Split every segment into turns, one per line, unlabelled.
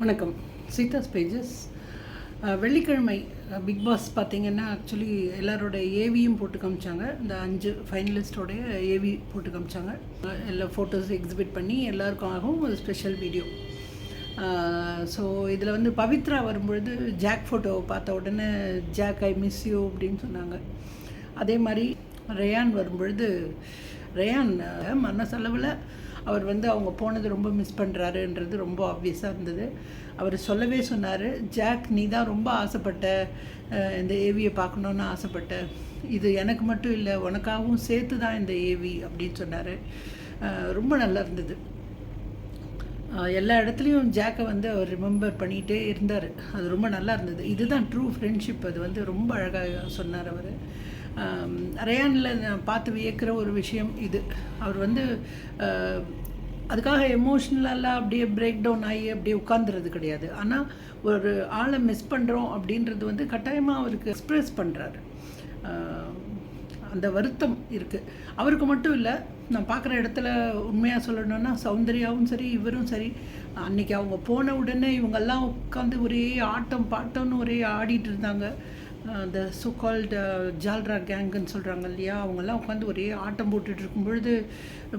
வணக்கம். சீதாஸ் பேஜஸ் வெள்ளிக்கிழமை Bigg Boss பார்த்தீங்கன்னா ஆக்சுவலி எல்லாரோட ஏவியும் போட்டு காமிச்சாங்க. இந்த அஞ்சு ஃபைனலிஸ்டோடைய ஏவி போட்டு காமிச்சாங்க. எல்லா ஃபோட்டோஸ் எக்ஸிபிட் பண்ணி எல்லாருக்காகவும் ஒரு ஸ்பெஷல் வீடியோ ஸோ இதில் வந்து பவித்ரா வரும்பொழுது ஜாக் ஃபோட்டோவை பார்த்த உடனே ஜாக் ஐ மிஸ் யூ அப்படின்னு சொன்னாங்க. அதே மாதிரி ரேயான் வரும்பொழுது ரேயான் அஹ், மனசளவில் அவர் வந்து அவங்க போனது ரொம்ப மிஸ் பண்ணுறாருன்றது ரொம்ப ஆப்வியஸாக இருந்தது. அவர் சொல்லவே சொன்னார் ஜாக் நீ தான் ரொம்ப ஆசைப்பட்ட இந்த ஏவியை பார்க்கணுன்னு ஆசைப்பட்ட. இது எனக்கு மட்டும் இல்லை உனக்காகவும் சேர்த்து தான் இந்த ஏவி அப்படின்னு சொன்னார். ரொம்ப நல்லா இருந்தது. எல்லா இடத்துலையும் ஜாக்கை வந்து அவர் ரிமெம்பர் பண்ணிகிட்டே இருந்தார். அது ரொம்ப நல்லா இருந்தது. இதுதான் ட்ரூ ஃப்ரெண்ட்ஷிப் அது வந்து ரொம்ப அழகாக சொன்னார் அவர். ரயானில் நான் பார்த்து வியக்கிற ஒரு விஷயம் இது. அவர் வந்து அதுக்காக எமோஷ்னலாக அப்படியே பிரேக் டவுன் ஆகி அப்படியே உட்காந்துறது கிடையாது. ஆனால் ஒரு ஆளை மிஸ் பண்ணுறோம் அப்படின்றது வந்து கட்டாயமாக அவருக்கு எக்ஸ்ப்ரெஸ் பண்ணுறாரு அந்த வருத்தம் இருக்குது அவருக்கு மட்டும் இல்லை நான் பார்க்குற இடத்துல உண்மையாக சொல்லணும்னா சௌந்தர்யாவும் சரி இவரும் சரி. அன்னைக்கு அவங்க போன உடனே இவங்கெல்லாம் உட்காந்து ஒரே ஆட்டம் பாட்டம்னு ஒரே ஆடிட்டு இருந்தாங்க. அந்த சுகால்டு ஜால்ரா கேங்குன்னு சொல்கிறாங்க இல்லையா? அவங்கெல்லாம் உட்காந்து ஒரே ஆட்டம் போட்டுட்டு இருக்கும் பொழுது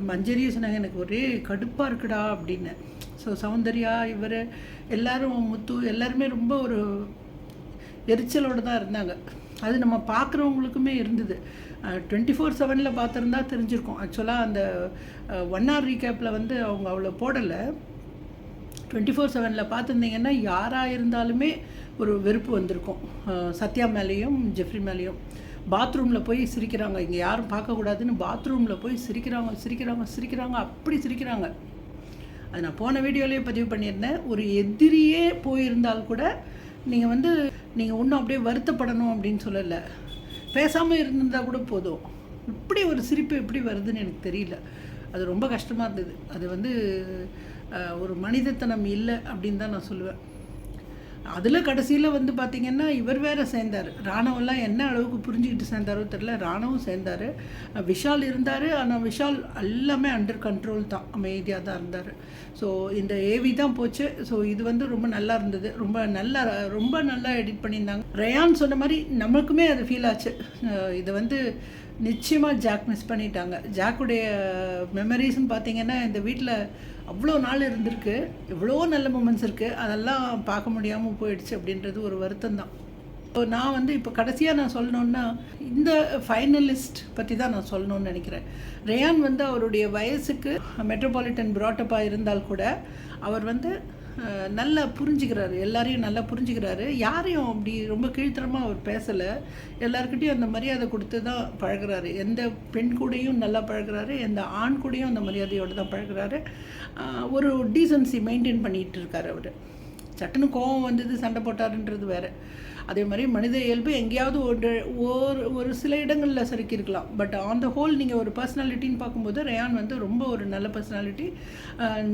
மஞ்சரியும் சொன்னாங்க எனக்கு ஒரே கடுப்பாக இருக்குடா அப்படின்னு. ஸோ சௌந்தர்யா இவர் எல்லாரும் முத்து எல்லாருமே ரொம்ப ஒரு எரிச்சலோடு தான் இருந்தாங்க. அது நம்ம பார்க்குறவங்களுக்குமே இருந்தது. டுவெண்ட்டி ஃபோர் செவனில் பார்த்துருந்தா தெரிஞ்சிருக்கும். ஆக்சுவலாக அந்த ஒன் ஆர் ரீகேப்பில் வந்து அவங்க அவ்வளோ போடலை. டுவெண்ட்டி ஃபோர் செவனில் பார்த்துருந்தீங்கன்னா யாராக இருந்தாலுமே ஒரு வெறுப்பு வந்திருக்கும். சத்யா மேலேயும் ஜெஃப்ரி மேலேயும். பாத்ரூமில் போய் சிரிக்கிறாங்க. இங்கே யாரும் பார்க்கக்கூடாதுன்னு பாத்ரூமில் போய் சிரிக்கிறாங்க சிரிக்கிறாங்க சிரிக்கிறாங்க. அப்படி சிரிக்கிறாங்க. அது நான் போன வீடியோலேயே பதிவு பண்ணியிருந்தேன். ஒரு எதிரியே போயிருந்தால் கூட நீங்கள் வந்து நீங்கள் ஒன்றும் அப்படியே வருத்தப்படணும் அப்படின்னு சொல்லலை. பேசாமல் இருந்திருந்தால் கூட போதும். இப்படி ஒரு சிரிப்பு எப்படி வருதுன்னு எனக்கு தெரியல. அது ரொம்ப கஷ்டமாக இருந்தது. அது வந்து ஒரு மனிதத்தனம் இல்லை அப்படின்னு தான் நான் சொல்லுவேன். அதில் கடைசியில் வந்து பார்த்திங்கன்னா இவர் வேற சேர்ந்தார். ராணவெல்லாம் என்ன அளவுக்கு புரிஞ்சுக்கிட்டு சேர்ந்தாரோ தெரில ராணவும் சேர்ந்தார். விஷால் இருந்தார். ஆனால் விஷால் எல்லாமே அண்டர் கண்ட்ரோல் தான். அமைதியாக தான் இருந்தார். ஸோ இந்த ஏவி தான் போச்சு. ஸோ இது வந்து ரொம்ப நல்லா இருந்தது. ரொம்ப நல்லா ரொம்ப நல்லா எடிட் பண்ணியிருந்தாங்க. ரயான் சொன்ன மாதிரி நமக்குமே அது ஃபீல் ஆச்சு. இதை இது வந்து நிச்சயமாக ஜாக் மிஸ் பண்ணிட்டாங்க. ஜாக்குடைய மெமரிஸ்ன்னு பார்த்தீங்கன்னா இந்த வீட்டில் அவ்வளோ நாள் இருந்திருக்கு. எவ்வளோ நல்ல மூமெண்ட்ஸ் இருக்குது அதெல்லாம் பார்க்க முடியாமல் போயிடுச்சு அப்படின்றது ஒரு வருத்தம் தான் இப்போ நான் வந்து இப்போ கடைசியாக நான் சொல்லணுன்னா இந்த ஃபைனலிஸ்ட் பற்றி தான் நான் சொல்லணும்னு நினைக்கிறேன். ரேயான் வந்து அவருடைய வயசுக்கு மெட்ரோபாலிட்டன் ப்ராட்டப்பாக இருந்தால் கூட அவர் வந்து நல்லா புரிஞ்சுக்கிறாரு. எல்லாரையும் நல்லா புரிஞ்சுக்கிறாரு. யாரையும் அப்படி ரொம்ப கீழ்த்தரமாக அவர் பேசலை. எல்லாருக்கிட்டையும் அந்த மரியாதை கொடுத்து தான் பழகுறாரு. எந்த பெண் கூடயும் நல்லா பழகுறாரு. எந்த ஆண் கூடையும் அந்த மரியாதையோடு தான் பழகுறாரு. ஒரு டீசன்சி மெயின்டைன் பண்ணிகிட்டு இருக்காரு அவர். சட்டுன்னு கோவம் வந்தது சண்டை போட்டாருன்றது வேறு. அதே மாதிரி மனித இயல்பு எங்கேயாவது ஒரு ஒரு ஒரு சில இடங்களில் சறுக்கியிருக்கலாம். பட் ஆன் த ஹோல் நீங்கள் ஒரு பர்சனாலிட்டின்னு பார்க்கும்போது ரயான் வந்து ரொம்ப ஒரு நல்ல பர்சனாலிட்டி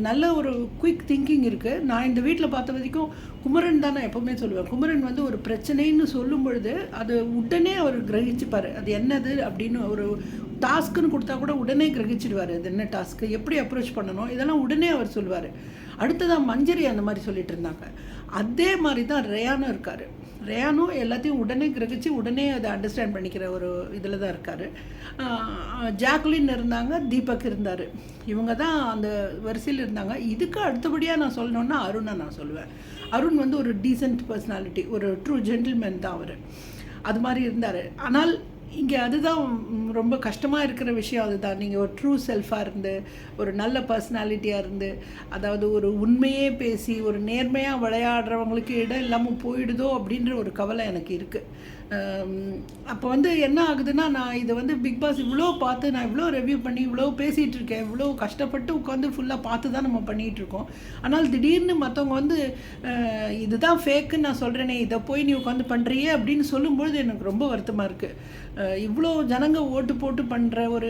நல்ல ஒரு குயிக் திங்கிங் இருக்குது நான் இந்த வீட்டில் பார்த்த வரைக்கும் குமரன் தான் நான் எப்போவுமே சொல்லுவேன். குமரன் வந்து ஒரு பிரச்சனைன்னு சொல்லும் பொழுது அது உடனே அவர் கிரகிச்சுப்பார். அது என்னது அப்படின்னு ஒரு டாஸ்க்குன்னு கொடுத்தா கூட உடனே கிரகிச்சிடுவார். அது என்ன டாஸ்க்கு எப்படி அப்ரோச் பண்ணணும்? இதெல்லாம் உடனே அவர் சொல்லுவார் அடுத்ததான் மஞ்சரி அந்த மாதிரி சொல்லிட்டு இருந்தாங்க. அதே மாதிரி தான் ரேயானும் இருக்கார். ரேனும் எல்லாத்தையும் உடனே கிரகிச்சு உடனே அதை அண்டர்ஸ்டாண்ட் பண்ணிக்கிற ஒரு இதில் தான் இருக்கார். ஜாக்லின் இருந்தாங்க தீபக் இருந்தார். இவங்க தான் அந்த வரிசையில் இருந்தாங்க. இதுக்கு அடுத்தபடியாக நான் சொல்லணுன்னா அருணை நான் சொல்லுவேன். அருண் வந்து ஒரு டீசென்ட் பர்சனாலிட்டி ஒரு ட்ரூ ஜென்டில்மேன் தான் அவர். அது மாதிரி இருந்தார். ஆனால் இங்கே அதுதான் ரொம்ப கஷ்டமாக இருக்கிற விஷயம் அதுதான். நீங்கள் ஒரு ட்ரூ செல்ஃபாக இருந்து ஒரு நல்ல பர்சனாலிட்டியாக இருந்து அதாவது ஒரு உண்மையே பேசி ஒரு நேர்மையாக விளையாடுறவங்களுக்கு இடம் இல்லாமல் போயிடுதோ அப்படின்ற ஒரு கவலை எனக்கு இருக்குது அப்போ வந்து என்ன ஆகுதுன்னா நான் இதை வந்து பிக் பாஸ் இவ்வளோ பார்த்து நான் இவ்வளோ ரிவ்யூ பண்ணி இவ்வளோ பேசிகிட்டு இருக்கேன் இவ்வளோ கஷ்டப்பட்டு உட்காந்து ஃபுல்லாக பார்த்து தான் நம்ம பண்ணிகிட்டு இருக்கோம் ஆனால் திடீர்னு மற்றவங்க வந்து இதுதான் ஃபேக்குன்னு நான் சொல்கிறேனே இதை போய் நீ உட்காந்து பண்ணுறியே அப்படின்னு சொல்லும்பொழுது எனக்கு ரொம்ப வருத்தமாக இருக்குது இவ்வளோ ஜனங்க ஓட்டு போட்டு பண்ணுற ஒரு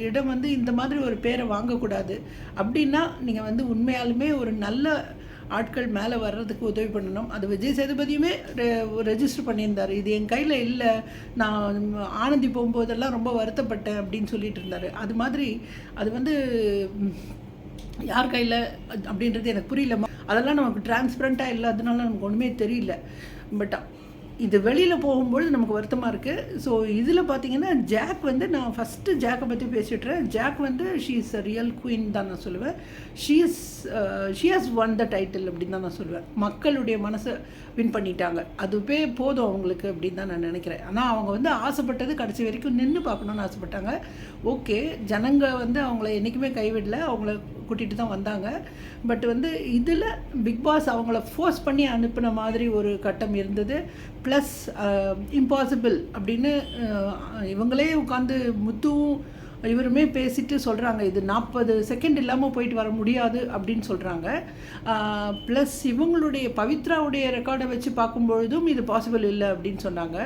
இடம் வந்து இந்த மாதிரி ஒரு பேரை வாங்கக்கூடாது. அப்படின்னா நீங்கள் வந்து உண்மையாலுமே ஒரு நல்ல ஆட்கள் மேலே வர்றதுக்கு உதவி பண்ணணும். அது விஜய் சேதுபதியுமே ரெஜிஸ்டர் பண்ணியிருந்தார். இது என் கையில் இல்லை. நான் ஆனந்தி போகும்போதெல்லாம் ரொம்ப வருத்தப்பட்டேன் அப்படின்னு சொல்லிட்டு இருந்தார். அது மாதிரி அது வந்து யார் கையில் அப்படின்றது எனக்கு புரியல அதெல்லாம் நமக்கு டிரான்ஸ்பரண்ட்டாக இல்லாததுனால நமக்கு ஒன்றுமே தெரியல. பட் இது வெளியில் போகும்பொழுது நமக்கு வருத்தமாக இருக்குது ஸோ இதில் பார்த்தீங்கன்னா ஜாக் வந்து நான் ஃபஸ்ட்டு ஜாக்கை பற்றி பேசிட்டுறேன் ஜாக் வந்து she is a real queen தான் நான் சொல்லுவேன். She is she has won the title அப்படின்னு தான் நான் சொல்லுவேன். மக்களுடைய மனசை வின் பண்ணிட்டாங்க. அதுவே போதும் அவங்களுக்கு அப்படின்னு தான் நான் நினைக்கிறேன். ஆனால் அவங்க வந்து ஆசைப்பட்டது கடைசி வரைக்கும் நின்று பார்க்கணுன்னு ஆசைப்பட்டாங்க. ஓகே ஜனங்க வந்து அவங்கள என்றைக்குமே கைவிடல. அவங்கள கூட்டிகிட்டு தான் வந்தாங்க. பட் வந்து இதில் பிக் பாஸ் அவங்கள ஃபோர்ஸ் பண்ணி அனுப்பின மாதிரி ஒரு கட்டம் இருந்தது. ப்ளஸ் இம்பாசிபிள் uh, அப்படின்னு uh, இவங்களே உட்காந்து முத்துவும் இவருமே பேசிட்டு சொல்கிறாங்க இது நாற்பது செகண்ட் இல்லாமல் போயிட்டு வர முடியாது அப்படின்னு சொல்கிறாங்க ப்ளஸ் uh, இவங்களுடைய பவித்ராவுடைய ரெக்கார்டை வச்சு பார்க்கும்பொழுதும் இது பாசிபிள் இல்லை அப்படின்னு சொன்னாங்க.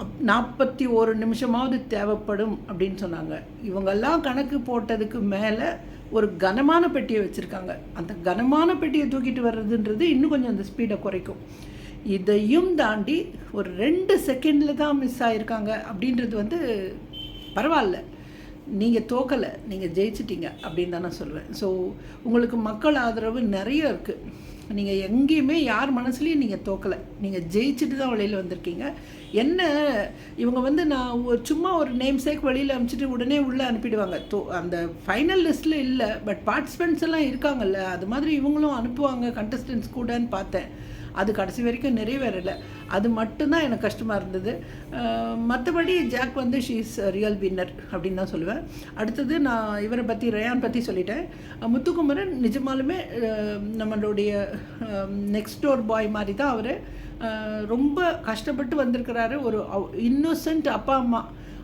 அப் நாற்பத்தி ஒரு நிமிஷமாவது தேவைப்படும் அப்படின்னு சொன்னாங்க. இவங்கெல்லாம் கணக்கு போட்டதுக்கு மேலே ஒரு கனமான பெட்டியை வச்சுருக்காங்க. அந்த கனமான பெட்டியை தூக்கிட்டு வர்றதுன்றது இன்னும் கொஞ்சம் அந்த ஸ்பீடை குறைக்கும். இதையும் தாண்டி ஒரு ரெண்டு செகண்டில் தான் மிஸ் ஆகிருக்காங்க அப்படின்றது வந்து பரவாயில்ல. நீங்கள் தோக்கலை நீங்கள் ஜெயிச்சிட்டீங்க அப்படின்னு தான் நான் சொல்வேன். ஸோ உங்களுக்கு மக்கள் ஆதரவு நிறைய இருக்குது நீங்கள் எங்கேயுமே யார் மனசுலையும் நீங்கள் தோக்கலை. நீங்கள் ஜெயிச்சுட்டு தான் வெளியில் வந்திருக்கீங்க. என்ன இவங்க வந்து நான் ஒரு சும்மா ஒரு நேம் சேக் வழியில் அனுப்பிச்சிட்டு உடனே உள்ளே அனுப்பிடுவாங்க. தோ அந்த ஃபைனல் லிஸ்ட்டில் இல்லை பட் பார்ட்டிசிபெண்ட்ஸ் எல்லாம் இருக்காங்கல்ல அது மாதிரி இவங்களும் அனுப்புவாங்க கண்டஸ்டன்ஸ் கூடன்னு பார்த்தேன். அது கடைசி வரைக்கும் நிறைவேறலை. அது மட்டும்தான் எனக்கு கஷ்டமாக இருந்தது. மற்றபடி ஜாக் வந்து ஷீ இஸ் ரியல் வின்னர் அப்படின்னு தான் சொல்லுவேன். அடுத்தது நான் இவரை பற்றி ரயான் பற்றி சொல்லிட்டேன். முத்துக்குமரன் நிஜமாலுமே நம்மளுடைய நெக்ஸ்ட் டோர் பாய் மாதிரி தான் அவர். ரொம்ப கஷ்டப்பட்டு வந்திருக்கிறாரு. ஒரு இன்னோசன்ட் அப்பா அம்மா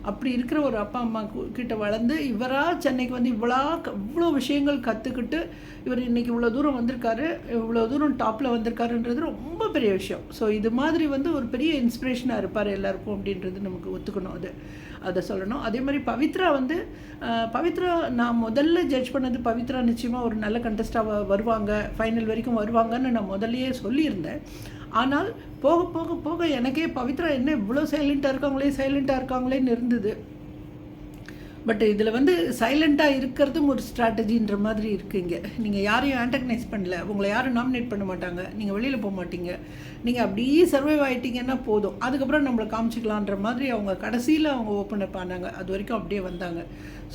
அப்படி இருக்கிற ஒரு அப்பா அம்மா கிட்ட வளர்ந்து இவராக சென்னைக்கு வந்து இவ்வளோ இவ்வளோ விஷயங்கள் கற்றுக்கிட்டு இவர் இன்னைக்கு இவ்வளோ தூரம் வந்திருக்காரு இவ்வளோ தூரம் டாப்பில் வந்திருக்காருன்றது ரொம்ப பெரிய விஷயம். ஸோ இது மாதிரி வந்து ஒரு பெரிய இன்ஸ்பிரேஷனாக இருப்பார் எல்லாருக்கும் அப்படின்றது நமக்கு ஒத்துக்கணும் அது. அதை சொல்லணும். அதே மாதிரி பவித்ரா வந்து பவித்ரா நான் முதல்ல ஜட்ஜ் பண்ணது பவித்ரா நிச்சயமாக ஒரு நல்ல கண்டஸ்டாக வருவாங்க. ஃபைனல் வரைக்கும் வருவாங்கன்னு நான் முதல்லையே சொல்லியிருந்தேன். ஆனால் போக போக போக எனக்கே பவித்ரா என்ன இவ்வளோ சைலண்ட்டாக இருக்காங்களே சைலண்ட்டாக இருக்காங்களேன்னு இருந்தது. பட் இதில் வந்து சைலண்ட்டாக இருக்கிறதும் ஒரு ஸ்ட்ராட்டஜின்ற மாதிரி இருக்குங்க நீங்கள் யாரையும் ஆண்டகனைஸ் பண்ணல. உங்களை யாரும் நாமினேட் பண்ண மாட்டாங்க. நீங்கள் வெளியில் போக மாட்டீங்க. நீங்கள் அப்படியே சர்வைவ் ஆகிட்டீங்கன்னா போதும். அதுக்கப்புறம் நம்மளை காமிச்சிக்கலான்ற மாதிரி அவங்க கடைசியில் அவங்க ஓப்பன் அப் ஆனாங்க. அது வரைக்கும் அப்படியே வந்தாங்க.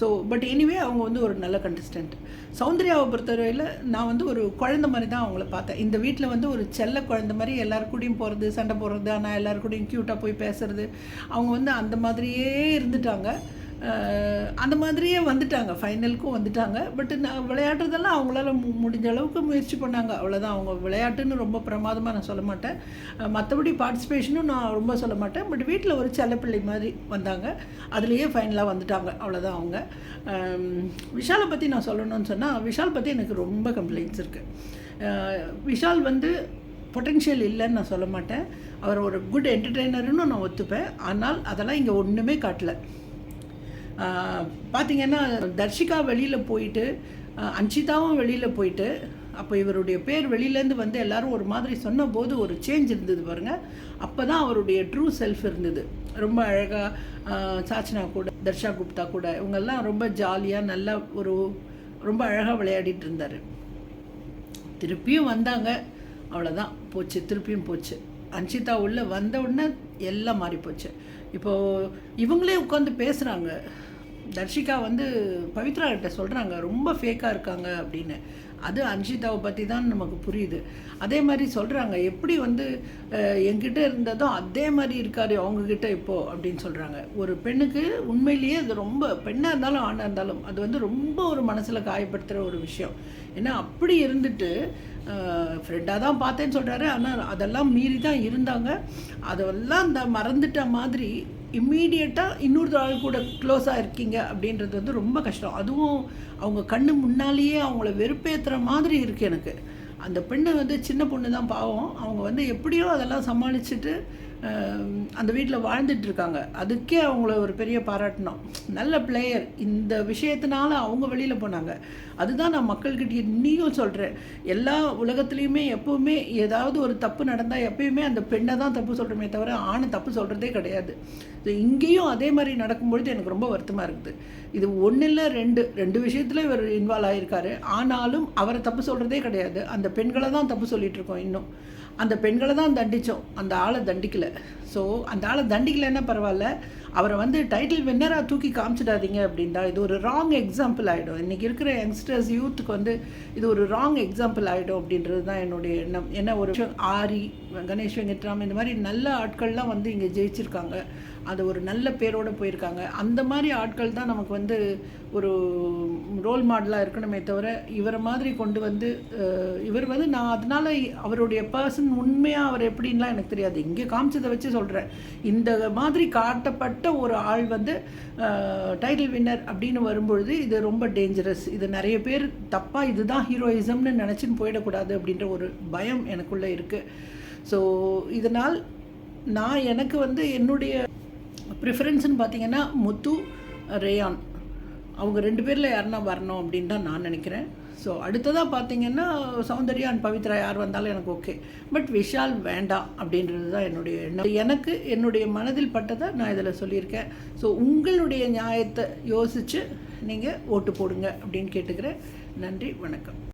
ஸோ பட் எனிவே அவங்க வந்து ஒரு நல்ல கண்டஸ்டன்ட் சௌந்தர்யாவை பொறுத்தவரையில் நான் வந்து ஒரு குழந்த மாதிரி தான் அவங்கள பார்த்தேன். இந்த வீட்டில் வந்து ஒரு செல்ல குழந்த மாதிரி எல்லார் கூடயும் போகிறது சண்டை போடுறது ஆனால் எல்லார் கூடயும் க்யூட்டாக போய் பேசுறது. அவங்க வந்து அந்த மாதிரியே இருந்துட்டாங்க. அந்த மாதிரியே வந்துட்டாங்க. ஃபைனலுக்கும் வந்துட்டாங்க. பட் நான் விளையாடுறதெல்லாம் அவங்களால மு- முடிஞ்ச அளவுக்கு முயற்சி பண்ணாங்க. அவ்வளோதான் அவங்க விளையாட்டுன்னு ரொம்ப பிரமாதமாக நான் சொல்ல மாட்டேன். மற்றபடி பார்ட்டிசிபேஷனும் நான் ரொம்ப சொல்ல மாட்டேன். பட் வீட்டில் ஒரு செல்லப்பிள்ளை மாதிரி வந்தாங்க. அதுலேயே ஃபைனலாக வந்துட்டாங்க. அவ்வளோதான் அவங்க. விஷாலை பற்றி நான் சொல்லணும்னு சொன்னால் விஷால் பற்றி எனக்கு ரொம்ப கம்ப்ளைண்ட்ஸ் இருக்குது விஷால் வந்து பொட்டென்ஷியல் இல்லைன்னு நான் சொல்ல மாட்டேன். அவர் ஒரு குட் என்டர்டெய்னருன்னு நான் ஒத்துப்பேன். ஆனால் அதெல்லாம் இங்கே ஒன்றுமே காட்டல. பார்த்தீங்கன்னா தர்ஷிகா வெளியில் போயிட்டு அன்ஷிதாவும் வெளியில் போயிட்டு அப்போ இவருடைய பேர் வெளியிலேருந்து வந்து எல்லாரும் ஒரு மாதிரி சொன்னபோது ஒரு சேஞ்ச் இருந்தது பாருங்கள் அப்போ தான் அவருடைய ட்ரூ செல்ஃப் இருந்தது. ரொம்ப அழகாக சாச்சனா கூட தர்ஷா குப்தா கூட இவங்கெல்லாம் ரொம்ப ஜாலியாக நல்லா ஒரு ரொம்ப அழகாக விளையாடிட்டு இருந்தார். திருப்பியும் வந்தாங்க. அவ்வளோதான் போச்சு. திருப்பியும் போச்சு. அன்ஷிதா உள்ளே வந்த உடனே எல்லாம் மாறி போச்சு இப்போது இவங்களே உட்காந்து பேசுகிறாங்க தர்ஷிகா வந்து பவித்ரா கிட்ட சொல்கிறாங்க ரொம்ப ஃபேக்காக இருக்காங்க அப்படின்னு. அது அன்ஷிதாவை பற்றி தான் நமக்கு புரியுது. அதே மாதிரி சொல்கிறாங்க எப்படி வந்து என்கிட்ட இருந்ததோ அதே மாதிரி இருக்காரு அவங்கக்கிட்ட இப்போது அப்படின்னு சொல்கிறாங்க ஒரு பெண்ணுக்கு உண்மையிலேயே அது ரொம்ப பெண்ணாக இருந்தாலும் ஆணாக இருந்தாலும் அது வந்து ரொம்ப ஒரு மனசில் காயப்படுத்துகிற ஒரு விஷயம். ஏன்னா அப்படி இருந்துட்டு ஃப்ரெண்டாக தான் பார்த்தேன்னு சொல்கிறாரு ஆனால் அதெல்லாம் மீறி தான் இருந்தாங்க. அதெல்லாம் அந்த மறந்துட்ட மாதிரி இம்மீடியட்டாக இன்னொரு ஆள் கூட க்ளோஸாக இருக்கீங்க அப்படின்றது வந்து ரொம்ப கஷ்டம். அதுவும் அவங்க கண்ணு முன்னாலேயே அவங்கள வெறுப்பேற்றுற மாதிரி இருக்குது எனக்கு. அந்த பெண்ணை வந்து சின்ன பொண்ணு தான் பாவம். அவங்க வந்து எப்படியோ அதெல்லாம் சமாளிச்சுட்டு அந்த வீட்டில் வாழ்ந்துட்டு இருக்காங்க அதுக்கே அவங்கள ஒரு பெரிய பாராட்டணும் நல்ல பிளேயர் இந்த விஷயத்தினால அவங்க வெளியில் போனாங்க. அதுதான் நான் மக்கள்கிட்ட இன்னியும் சொல்கிறேன் எல்லா உலகத்துலேயுமே எப்போவுமே ஏதாவது ஒரு தப்பு நடந்தால் எப்பயுமே அந்த பெண்ணை தான் தப்பு சொல்கிறோமே தவிர ஆணை தப்பு சொல்கிறதே கிடையாது. ஸோ இங்கேயும் அதே மாதிரி நடக்கும்பொழுது எனக்கு ரொம்ப வருத்தமாக இருக்குது. இது ஒன்று இல்லை ரெண்டு. ரெண்டு விஷயத்தில் இவர் இன்வால்வ் ஆகியிருக்காரு ஆனாலும் அவரை தப்பு சொல்கிறதே கிடையாது. அந்த பெண்களை தான் தப்பு சொல்லிகிட்ருக்கோம் இருக்கோம் இன்னும். அந்த பெண்களை தான் தண்டித்தோம் அந்த ஆளை தண்டிக்கலை. ஸோ அந்த ஆளை தண்டிக்கலைன்னா பரவாயில்ல. அவரை வந்து டைட்டில் வின்னராக தூக்கி காமிச்சிடாதீங்க அப்படின்னா இது ஒரு ராங் எக்ஸாம்பிள் ஆகிடும் இன்றைக்கி இருக்கிற யங்ஸ்டர்ஸ் யூத்துக்கு வந்து இது ஒரு ராங் எக்ஸாம்பிள் ஆகிடும் அப்படின்றது தான் என்னுடைய எண்ணம். ஏன்னா ஒரு விஷயம்? ஆரி கணேஷ் வெங்கட்ராம் இந்த மாதிரி நல்ல ஆட்கள்லாம் வந்து இங்கே ஜெயிச்சிருக்காங்க. அது ஒரு நல்ல பேரோடு போயிருக்காங்க. அந்த மாதிரி ஆட்கள் தான் நமக்கு வந்து ஒரு ரோல் மாடலாக இருக்கணுமே தவிர இவரை மாதிரி கொண்டு வந்து இவர் வந்து நான் அதனால் அவருடைய பர்சன் உண்மையாக அவர் எப்படின்லாம் எனக்கு தெரியாது. இங்கே காமிச்சதை வச்சு சொல்கிறேன் இந்த மாதிரி காட்டப்பட்ட ஒரு ஆள் வந்து டைட்டில் வின்னர் அப்படின்னு வரும்பொழுது இது ரொம்ப டேஞ்சரஸ் இது நிறைய பேர் தப்பாக இதுதான் ஹீரோயிசம்னு நினச்சின்னு போயிடக்கூடாது அப்படின்ற ஒரு பயம் எனக்குள்ளே இருக்குது ஸோ இதனால் நான் எனக்கு வந்து என்னுடைய ப்ரிஃபரன்ஸ்னு பார்த்தீங்கன்னா முத்து ரேயான். அவங்க ரெண்டு பேரில் யாருன்னா வரணும் அப்படின்னு தான் நான் நினைக்கிறேன். ஸோ அடுத்ததாக பார்த்தீங்கன்னா சௌந்தர்யா அண்ட் பவித்ரா யார் வந்தாலும் எனக்கு ஓகே பட் விஷால் வேண்டாம் அப்படின்றது தான் என்னுடைய எண்ணம். எனக்கு என்னுடைய மனதில் பட்டதை நான் இதில் சொல்லியிருக்கேன். ஸோ உங்களுடைய நியாயத்தை யோசித்து நீங்கள் ஓட்டு போடுங்க அப்படின்னு கேட்டுக்கிறேன். நன்றி வணக்கம்.